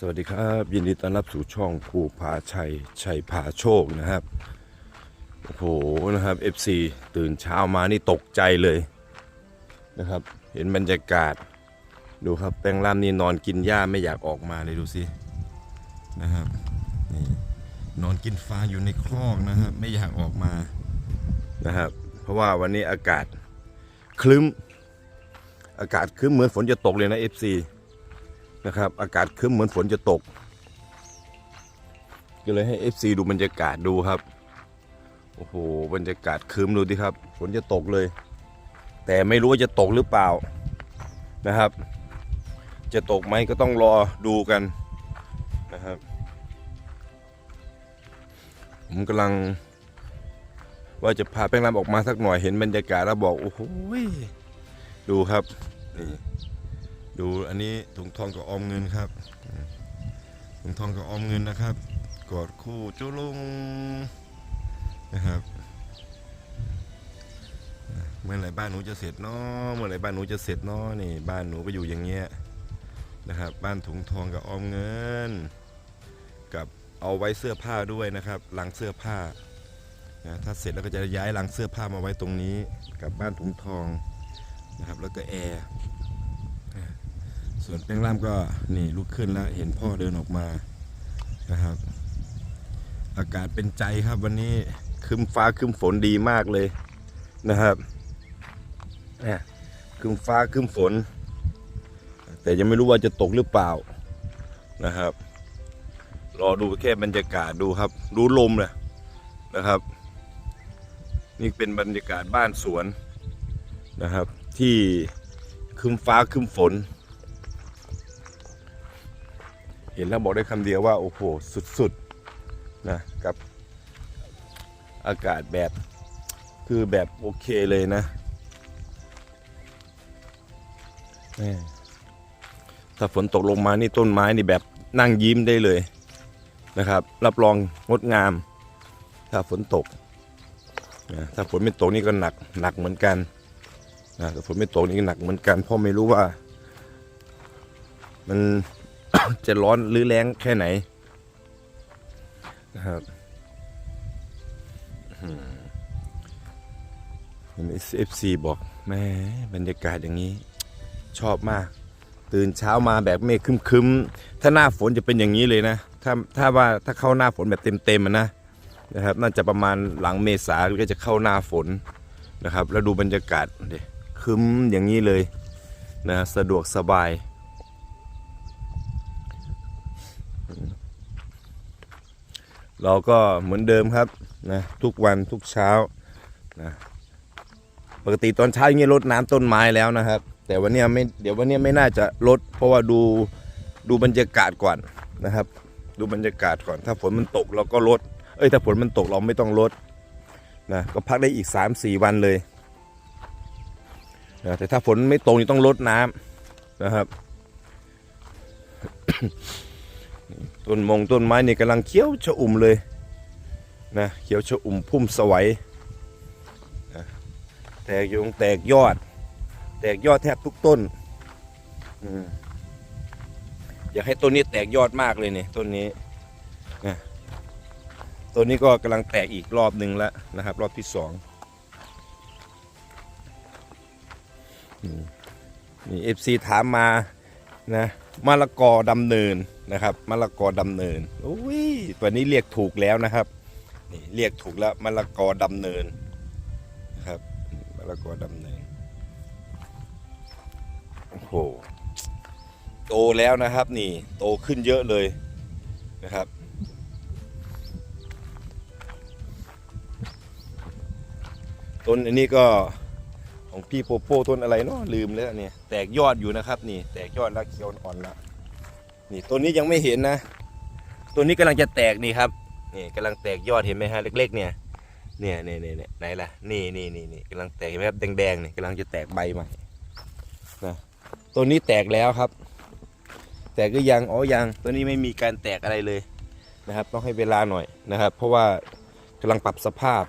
สวัสดีครับ ยินดีต้อนรับสู่ช่องภูผาชัยชัยผาโชคนะครับ โอ้โหนะครับ FC ตื่นเช้ามานี่ตกใจเลยนะครับ เห็นบรรยากาศดูครับแปลงล่ามนี่นอนกินหญ้าไม่อยากออกมาเลยดูสินะครับนี่นอนกินฟ้าอยู่ในครอกนะครับ ไม่อยากออกมานะครับ เพราะว่าวันนี้อากาศคลึ้ม อากาศคลึ้มเหมือนฝนจะตกเลยนะ FC นะครับ อากาศครึ้มเหมือนฝนจะตก ก็เลยให้ FC ดูบรรยากาศดูครับ โอ้โห บรรยากาศครึ้มดูดิครับ ฝนจะตกเลย แต่ไม่รู้ว่าจะตกหรือเปล่านะครับ จะตกไหมก็ต้องรอดูกันนะครับ ผมกำลังว่าจะพาแป้งรำออกมาสักหน่อยเห็นบรรยากาศแล้วบอก โอ้โหดูครับนี่ ดูอันนี้ถุงทองกับออมเงินครับถุงทองกับออมเงินนะครับ กอดคู่จุลุงนะครับเมื่อไหร่บ้านหนูจะเสร็จเนาะเมื่อไหร่บ้านหนูจะเสร็จเนาะนี่ บ้านหนูก็อยู่อย่างเงี้ยนะครับ บ้านถุงทองกับออมเงิน กับเอาไว้เสื้อผ้าด้วยนะครับลังเสื้อผ้านะถ้าเสร็จแล้วก็จะย้ายลังเสื้อผ้ามาไว้ตรงนี้ กับบ้านถุงทองนะครับ แล้วก็แอร์ ส่วนแป้งล่ามก็นี่ลุกขึ้นแล้ว เห็นพ่อเดินออกมานะครับ อากาศเป็นใจครับวันนี้คึมฟ้าคึมฝนดีมากเลยนะครับเนี่ยคึมฟ้าคึมฝน แต่ยังไม่รู้ว่าจะตกหรือเปล่านะครับ รอดูแค่บรรยากาศดูครับ ดูลมเลยนะครับ นี่เป็นบรรยากาศบ้านสวนนะครับ ที่คึมฟ้าคึมฝน เห็นแล้วบอกได้คำเดียวว่า โอ้โห สุดๆนะกับอากาศแบบคือแบบโอเคเลยนะถ้าฝนตกลงมานี่ต้นไม้นี่แบบนั่งยิ้มได้เลยนะครับ รับรองงดงาม ถ้าฝนตกนะถ้าฝนไม่ตกนี่ก็หนักหนักเหมือนกันนะถ้าฝนไม่ตกนี่ก็หนักเหมือนกันเพราะไม่รู้ว่า มัน จะร้อนหรือแรงแค่ไหนนะครับเอฟซีบอกแม่บรรยากาศอย่างนี้ ชอบมาก ตื่นเช้ามาแบบเมฆคึมๆ ถ้าหน้าฝนจะเป็นอย่างนี้เลยนะ ถ้าถ้าว่าถ้าเข้าหน้าฝนแบบเต็มๆนะนะครับ น่าจะประมาณหลังเมษาก็จะเข้าหน้าฝนนะครับ แล้วดูบรรยากาศดิคึ้มอย่างนี้เลยนะสะดวกสบาย เราก็เหมือนเดิมครับนะทุกวันทุกเช้านะปกติตอนเช้าอย่างเงี้ยรดน้ำต้นไม้แล้วนะครับ แต่วันนี้ไม่เดี๋ยววันนี้ไม่น่าจะลด เพราะว่าดูดูบรรยากาศก่อนนะครับ ดูบรรยากาศก่อน ถ้าฝนมันตกเราก็ลด เอ้ยถ้าฝนมันตกเราไม่ต้องลดนะก็พักได้อีก 3-4 วันเลยนะแต่ถ้าฝนไม่ตกนี่ต้องลดน้ำนะครับ ต้นมงต้นไม้นี่กำลังเขียวชะอุ่มเลยนะเขียวชะอุ่มพุ่มสวัยนะแตกยงแตกยอด แตกยอดแทบทุกต้นอยากให้ต้นนี้แตกยอดมากเลยเนี่ยต้นนี้นะต้นนี้ก็กำลังแตกอีกรอบหนึ่งแล้วนะครับ รอบที่สองนี่เอฟซีถามมานะมะละกอดำเนิน นะครับมะละกอดำเนินอุ้ยตัวนี้เรียกถูกแล้วนะครับนี่เรียกถูกแล้วมะละกอดำเนินนะครับมะละกอดำเนินโอ้โหโตแล้วนะครับ นี่โตขึ้นเยอะเลยนะครับต้นอันนี้ก็ของพี่โปโป้ต้นอะไรเนาะลืมแล้วเนี่ยแตกยอดอยู่นะครับ นี่ แตกยอดแล้วเขียวอ่อนแล้ว นี่ต้นนี้ยังไม่เห็นนะต้นนี้กำลังจะแตกนี่ครับนี่กำลังแตกยอดเห็นไหมฮะเล็ก ๆ เนี่ยเนี่ยเนี่ยเนี่ยไหนล่ะนี่นี่นี่นี่กำลังแตกเห็นไหมครับแดงๆนี่กำลังจะแตกใบใหม่นะต้นนี้แตกแล้วครับ แตกก็ยังอ๋อยังตัวนี้ไม่มีการแตกอะไรเลยนะครับ ต้องให้เวลาหน่อยนะครับ เพราะว่ากำลังปรับสภาพ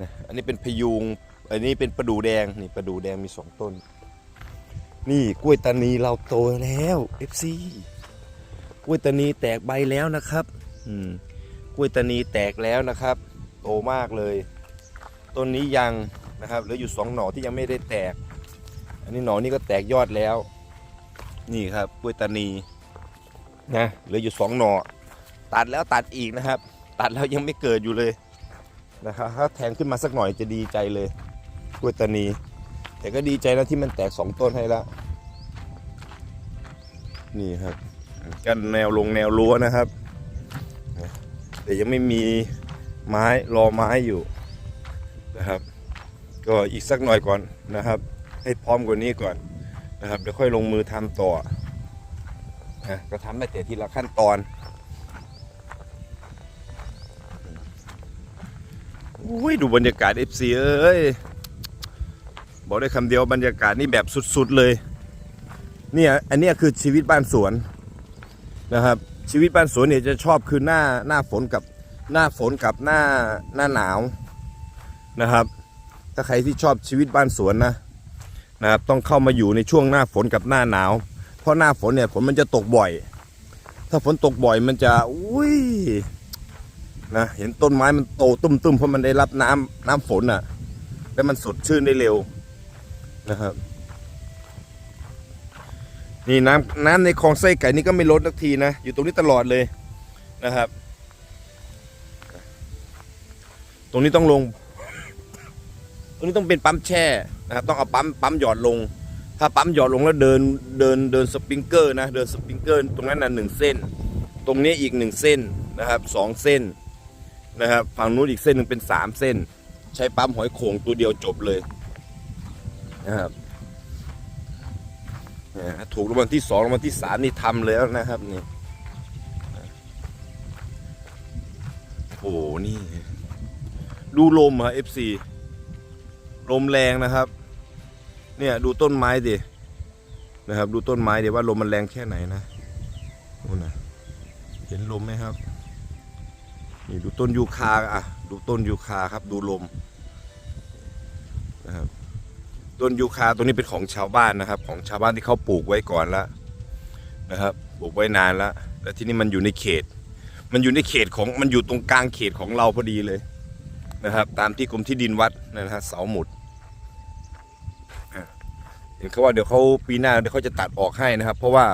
นะอันนี้เป็นพยุงอันนี้เป็นประดูแดงนี่ประดูแดงมีสองต้น นี่กล้วยตานีเราโตแล้ว FC กล้วยตานีแตกใบแล้วนะครับอืมกล้วยตานีแตกแล้วนะครับ โตมากเลย ต้นนี้ยังนะครับเหลืออยู่สองหน่อที่ยังไม่ได้แตก อันนี้หน่อนี้ก็แตกยอดแล้ว นี่ครับกล้วยตานีนะเหลืออยู่สองหน่อตัดแล้วตัดอีกนะครับ ตัดแล้วยังไม่เกิดอยู่เลยนะครับถ้าแทงขึ้นมาสักหน่อยจะดีใจเลยกล้วยตานี แต่ก็ดีใจนะที่มันแตกสองต้นให้แล้วนี่ครับกันแนวลงแนวรั้วนะครับ แต่ยังไม่มีไม้รอไม้อยู่นะครับ ก็อีกสักหน่อยก่อนนะครับ ให้พร้อมกว่านี้ก่อนนะครับเดี๋ยวค่อยลงมือทำต่อนะก็ทำได้แต่ทีละขั้นตอนอุ้ยดูบรรยากาศ FC เอ้ย บอกได้คำเดียวบรรยากาศนี่แบบสุดๆเลยเนี่ยอันนี้คือชีวิตบ้านสวนนะครับ ชีวิตบ้านสวนเนี่ยจะชอบคือหน้าหน้าฝนกับหน้าฝนกับหน้าหน้าหนาวนะครับ ถ้าใครที่ชอบชีวิตบ้านสวนนะนะครับต้องเข้ามาอยู่ในช่วงหน้าฝนกับหน้าหนาว เพราะหน้าฝนเนี่ยฝนมันจะตกบ่อย ถ้าฝนตกบ่อยมันจะอุ้ยนะเห็นต้นไม้มันโตตุ้มๆเพราะมันได้รับน้ำน้ำฝนอะ แล้วมันสดชื่นได้เร็ว นะครับ นี่น้ำน้ำในคลองไส้ไก่นี่ก็ไม่ลดสักทีนะ อยู่ตรงนี้ตลอดเลยนะครับ ตรงนี้ต้องลง ตรงนี้ต้องเป็นปั๊มแช่นะครับ ต้องเอาปั๊มปั๊มหยอดลง ถ้าปั๊มหยอดลงแล้วเดินเดินเดินสปริงเกอร์นะ เดินสปริงเกอร์ ตรงนั้นน่ะหนึ่งเส้น ตรงนี้อีกหนึ่งเส้นนะครับสองเส้นนะครับ ฝั่งนู้นอีกเส้นหนึ่งเป็นสามเส้น ใช้ปั๊มหอยโข่งตัวเดียวจบเลย นะครับถูกรางวัลที่สองรางวัลที่สามนี่ทำแล้วนะครับนี่โอ้โหนี่ ดูลมอะ FC ลมแรงนะครับ เนี่ยดูต้นไม้ดินะครับ ดูต้นไม้ดิว่าลมมันแรงแค่ไหนนะนู่นนะเห็นลมไหมครับนี่ดูต้นยูคาอะ ดูต้นยูคาครับ ดูลมนะครับ ต้นยูคาตัวนี้เป็นของชาวบ้านนะครับ ของชาวบ้านที่เขาปลูกไว้ก่อนแล้วนะครับปลูกไว้นานแล้วแล้วที่นี่มันอยู่ในเขต มันอยู่ในเขตของมันอยู่ตรงกลางเขตของเราพอดีเลยนะครับ ตามที่กรมที่ดินวัดนะฮะเสาหมุดเห็นเขาว่าเดี๋ยวเขาปีหน้าเดี๋ยวเขาจะตัดออกให้นะครับ เพราะว่า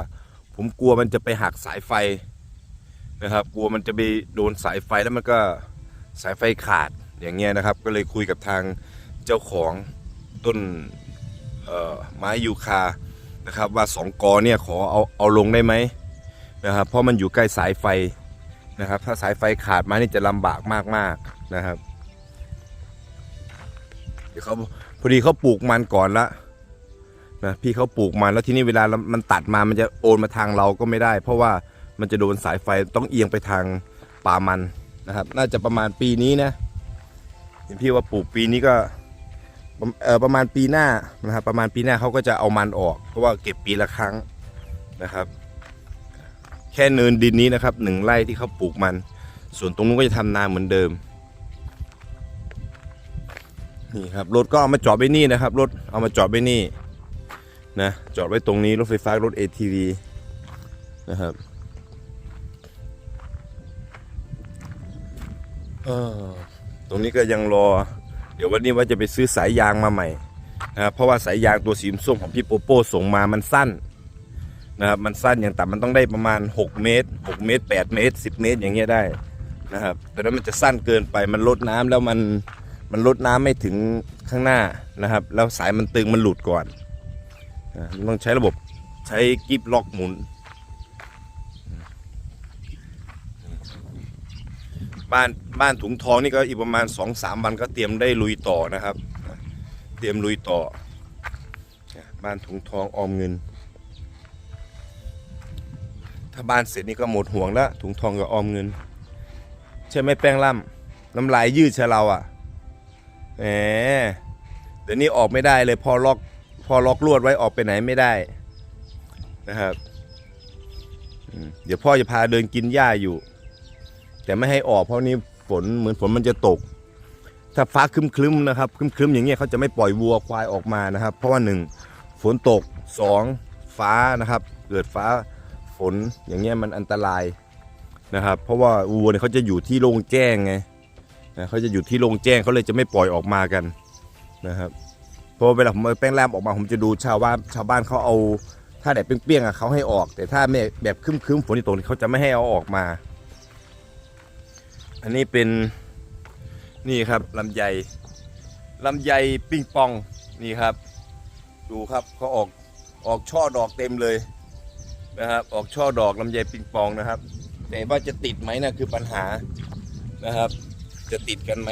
ผมกลัวมันจะไปหักสายไฟนะครับ กลัวมันจะไปโดนสายไฟแล้วมันก็สายไฟขาดอย่างเงี้ยนะครับ ก็เลยคุยกับทางเจ้าของ ต้นไม้ยูคานะครับว่าสองกอเนี่ยขอเอาเอาลงได้ไหมนะครับเพราะมันอยู่ใกล้สายไฟนะครับ ถ้าสายไฟขาดมานี่จะลำบากมากๆนะครับเดี๋ยวเขาพอดีเขาปลูกมันก่อนละนะพี่เขาปลูกมันแล้วทีนี้เวลามันตัดมามันจะโอนมาทางเราก็ไม่ได้ เพราะว่ามันจะโดนสายไฟต้องเอียงไปทางป่ามันนะครับ น่าจะประมาณปีนี้นะเห็นพี่ว่าปลูกปีนี้ก็ ประเออประมาณปีหน้านะครับประมาณปีหน้าเขาก็จะเอามันออก เพราะว่าเก็บปีละครั้งนะครับ แค่เนินดินนี้นะครับหนึ่งไร่ที่เขาปลูกมัน ส่วนตรงนู้นก็จะทำนาเหมือนเดิมนี่ครับรถก็เอามาจอดไว้นี่นะครับรถเอามาจอดไว้นี่นะจอดไว้ตรงนี้รถไฟฟ้ารถ ATV นะครับเออตรงนี้ก็ยังรอ เดี๋ยววันนี้ว่าจะไปซื้อสายยางมาใหม่นะครับเพราะว่าสายยางตัวสีส้มของพี่โปโป้ส่งมามันสั้นนะครับมันสั้นอย่างต่ำมันต้องได้ประมาณ 6 เมตร 6 เมตร 8 เมตร 10 เมตรอย่างเงี้ยได้นะครับแต่ถ้ามันจะสั้นเกินไปมันลดน้ำแล้วมันมันลดน้ำไม่ถึงข้างหน้านะครับ แล้วสายมันตึงมันหลุดก่อนอ่ามันต้องใช้ระบบใช้กิฟล็อกหมุน บ้านบ้านถุงทองนี่ก็อีกประมาณสองสามวันก็เตรียมได้ลุยต่อนะครับ เตรียมลุยต่อ บ้านถุงทองออมเงิน ถ้าบ้านเสร็จนี่ก็หมดห่วงแล้วถุงทองกับออมเงิน ใช่ไหมแป้งล่ำน้ำลายยืดใช่เราอะแหมเดี๋ยวนี้ออกไม่ได้เลยพอล็อกพอล็อกลวดไว้ออกไปไหนไม่ได้นะครับเดี๋ยวพ่อจะพาเดินกินหญ้าอยู่ แต่ไม่ให้ออกเพราะนี้ฝนเหมือนฝนมันจะตก ถ้าฟ้าครึ้มๆนะครับครึ้มๆอย่างเงี้ยเขาจะไม่ปล่อยวัวควายออกมานะครับ เพราะว่าหนึ่งฝนตกสองฟ้านะครับ เกิดฟ้าฝนอย่างเงี้ยมันอันตรายนะครับ เพราะว่าวัวเนี่ยเขาจะอยู่ที่โล่งแจ้งไงนะเขาจะอยู่ที่โล่งแจ้งเขาเลยจะไม่ปล่อยออกมากันนะครับเพราะว่าเวลาผมเอาแป้งแรมออกมาผมจะดูชาวบ้านชาวบ้านเขาเอา ถ้าแดดเปรี้ยงๆอะเขาให้ออก แต่ถ้าแบบคึ้มๆฝนตกเขาจะไม่ให้เอาออกมา อันนี้เป็นนี่ครับลำไยลำไยปิงปองนี่ครับ ดูครับเขาออกออกช่อดอกเต็มเลยนะครับ ออกช่อดอกลำไยปิงปองนะครับ แต่ว่าจะติดไหมนะคือปัญหานะครับ จะติดกันไหม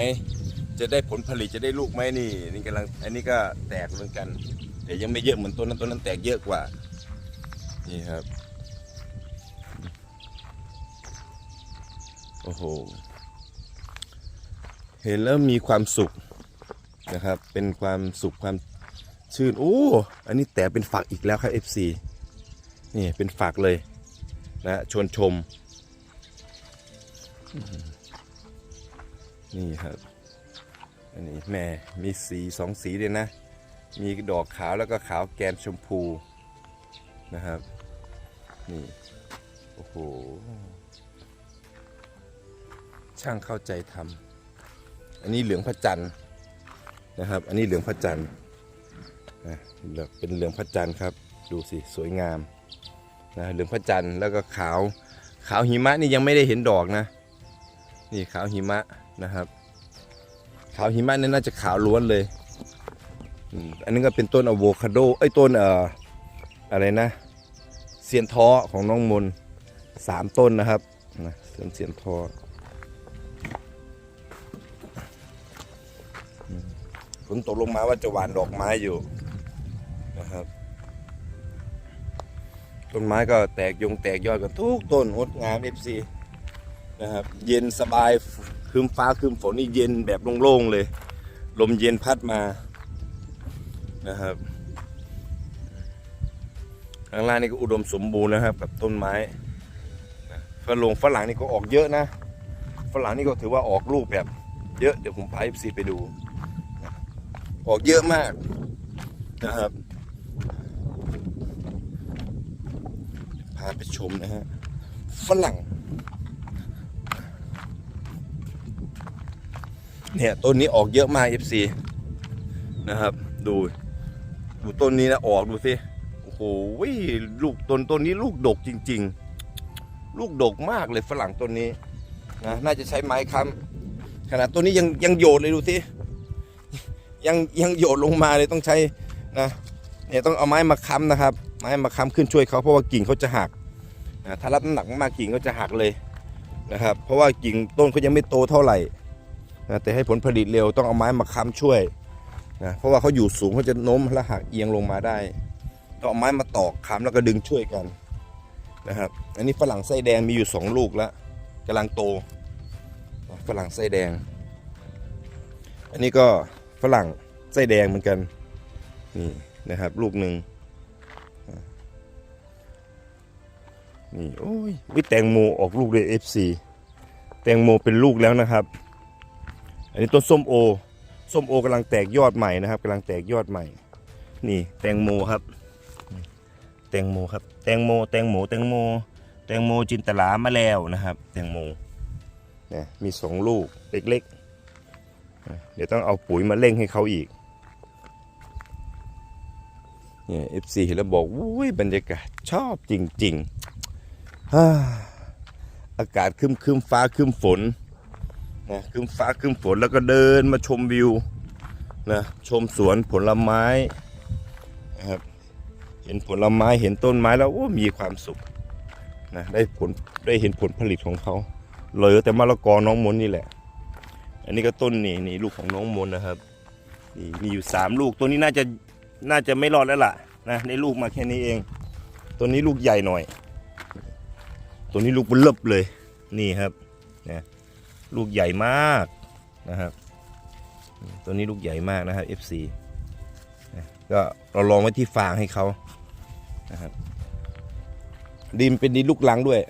จะได้ผลผลิตจะได้ลูกไหมนี่นี่กำลังอันนี้ก็แตกเหมือนกัน แต่ยังไม่เยอะเหมือนต้นนั้นต้นนั้นแตกเยอะกว่า นี่ครับ โอ้โห เห็นแล้วมีความสุขนะครับ เป็นความสุขความชื่นโอ้ อันนี้แต่เป็นฝักอีกแล้วครับ FC นี่เป็นฝักเลยนะชวนชม นี่ครับ อันนี้แม่มีสีสองสีเลยนะ มีดอกขาวแล้วก็ขาวแกนชมพูนะครับ นี่ โอ้โห ช่างเข้าใจทำ อันนี้เหลืองพระจันทร์นะครับ อันนี้เหลืองพระจันทร์นะเป็นเหลืองพระจันทร์ครับ ดูสิสวยงามนะเหลืองพระจันทร์แล้วก็ขาวขาวหิมะนี่ยังไม่ได้เห็นดอกนะ นี่ขาวหิมะนะครับ ขาวหิมะนี่น่าจะขาวล้วนเลย อันนี้ก็เป็นต้นอะโวคาโดไอ้ต้นเอ่ออะไรนะเซียนท้อของน้องมนสามต้นนะครับนะต้นเซียนท้อ ฝนตกลงมาว่าจะหว่านดอกไม้อยู่นะครับ ต้นไม้ก็แตกยงแตกยอดกันทุกต้นงดงาม FC นะครับ เย็นสบายคืมฟ้าคืมฝนนี่เย็นแบบโล่งๆเลย ลมเย็นพัดมานะครับข้างล่างนี่ก็อุดมสมบูรณ์นะครับกับต้นไม้ฝรั่งฝรั่งนี่ก็ออกเยอะนะ ฝรั่งนี่ก็ถือว่าออกลูกแบบเยอะเดี๋ยวผมพา FC ไปดู ออกเยอะมากนะครับ พาไปชมนะฮะ ฝรั่ง เนี่ยต้นนี้ออกเยอะมาก FC นะครับ ดู ดูต้นนี้นะออกดูสิ โอ้โหลูกต้นต้นนี้ลูกดกจริง ๆ ลูกดกมากเลยฝรั่งต้นนี้นะน่าจะใช้ไม้ค้ำขนาดต้นนี้ยังยังโยดเลยดูสิ ยังยังโยดลงมาเลยต้องใช้นะเนี่ยต้องเอาไม้มาค้ำนะครับ ไม้มาค้ำขึ้นช่วยเขาเพราะว่ากิ่งเขาจะหักนะถ้ารับน้ำหนักมากกิ่งเขาจะหักเลยนะครับ เพราะว่ากิ่งต้นเขายังไม่โตเท่าไหร่นะแต่ให้ผลผลิตเร็วต้องเอาไม้มาค้ำช่วยนะเพราะว่าเขาอยู่สูงเขาจะโน้มและหักเอียงลงมาได้ต้องเอาไม้มาตอกค้ำแล้วก็ดึงช่วยกันนะครับ อันนี้ฝรั่งไส้แดงมีอยู่สองลูกแล้วกำลังโตฝรั่งไส้แดง อันนี้ก็ รั่งไส้แดงเหมือนกัน นี่นะครับ ลูกหนึ่งนี่โอ้ยวิแตงโมออกลูกเลย FC แตงโมเป็นลูกแล้วนะครับ อันนี้ต้นส้มโอ ส้มโอกำลังแตกยอดใหม่นะครับกำลังแตกยอดใหม่ นี่แตงโมครับ แตงโมครับ แตงโม แตงโม แตงโม แตงโมจินตลามาแล้วนะครับ แตงโมเนี่ยมีสองลูกเล็กๆ เดี๋ยวต้องเอาปุ๋ยมาเร่งให้เขาอีก เนี่ย FC เห็นแล้วบอกอุ้ยบรรยากาศชอบจริงๆอากาศคึมคึมฟ้าคึมฝนนะคึมฟ้าคึมฝนแล้วก็เดินมาชมวิวนะชมสวนผลไม้นะครับเห็นผลไม้เห็นต้นไม้แล้วโอ้มีความสุขนะได้ผลได้เห็นผลผลิตของเขาเลือแต่มะละกอน้องมนนี่แหละ อันนี้ก็ต้นนี่นี่ลูกของน้องมนนะครับนี่มีอยู่สามลูกตัวนี้น่าจะน่าจะไม่รอดแล้วล่ะนะในลูกมาแค่นี้เอง ตัวนี้ลูกใหญ่หน่อย ตัวนี้ลูกเบลบเลยนี่ครับนะลูกใหญ่มากนะครับ ตัวนี้ลูกใหญ่มากนะครับ FC นะก็เราลองไว้ที่ฟางให้เขานะครับดินเป็นดินลูกลังด้วย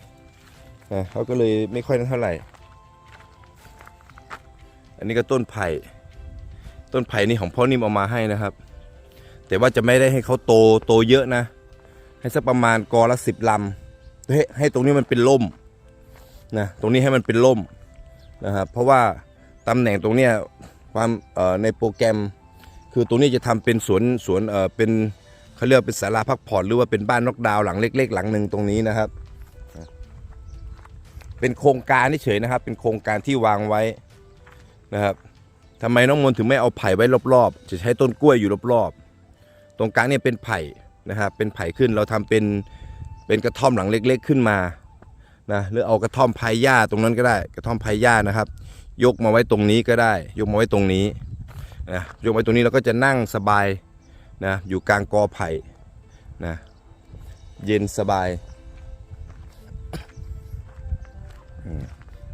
นะเขาก็เลยไม่ค่อยนั้นเท่าไหร่ อันนี้ก็ต้นไผ่ ต้นไผ่นี่ของพ่อนิ่มเอามาให้นะครับ แต่ว่าจะไม่ได้ให้เขาโตโตเยอะนะ ให้สักประมาณกอละสิบลให้ให้ตรงนี้มันเป็นล่มนะตรงนี้ให้มันเป็นล่มนะครับเพราะว่าตำแหน่งตรงเนี้ยความในโปรแกรม คือตรงนี้จะทำเป็นสวนสวนเอ่อเป็นเขาเรียกว่าเป็นศาลาพักผ่อนหรือว่าเป็นบ้านนอกดาวหลังเล็ก ๆ หลังหนึ่งตรงนี้นะครับ เป็นโครงการเฉยนะครับ เป็นโครงการที่วางไว้ นะครับทำไมน้องมนถึงไม่เอาไผ่ไว้รอบๆ จะใช้ต้นกล้วยอยู่รอบๆ ตรงกลางเนี่ยเป็นไผ่นะครับเป็นไผ่ขึ้นเราทำเป็นเป็นกระท่อมหลังเล็ก ๆขึ้นมานะหรือเอากระท่อมไผ่หญ้าตรงนั้นก็ได้ กระท่อมไผ่หญ้านะครับ ยกมาไว้ตรงนี้ก็ได้ ยกมาไว้ตรงนี้นะยกไว้ตรงนี้เราก็จะนั่งสบายนะอยู่กลางกอไผ่นะเย็นสบาย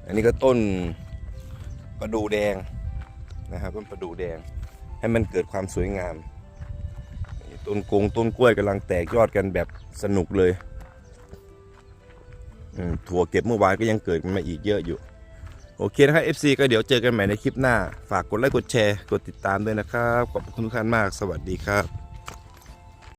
อันนี้ก็ต้น ประดูแดงนะครับต้นประดูแดง ให้มันเกิดความสวยงามต้นกงต้นกล้วยกำลังแตกยอดกันแบบสนุกเลยถั่วเก็บเมื่อวานก็ยังเกิดมาอีกเยอะอยู่ โอเคนะครับ FC ก็เดี๋ยวเจอกันใหม่ในคลิปหน้า ฝากกดไลค์กดแชร์ กดติดตามด้วยนะครับ ขอบคุณทุกท่านมาก สวัสดีครับ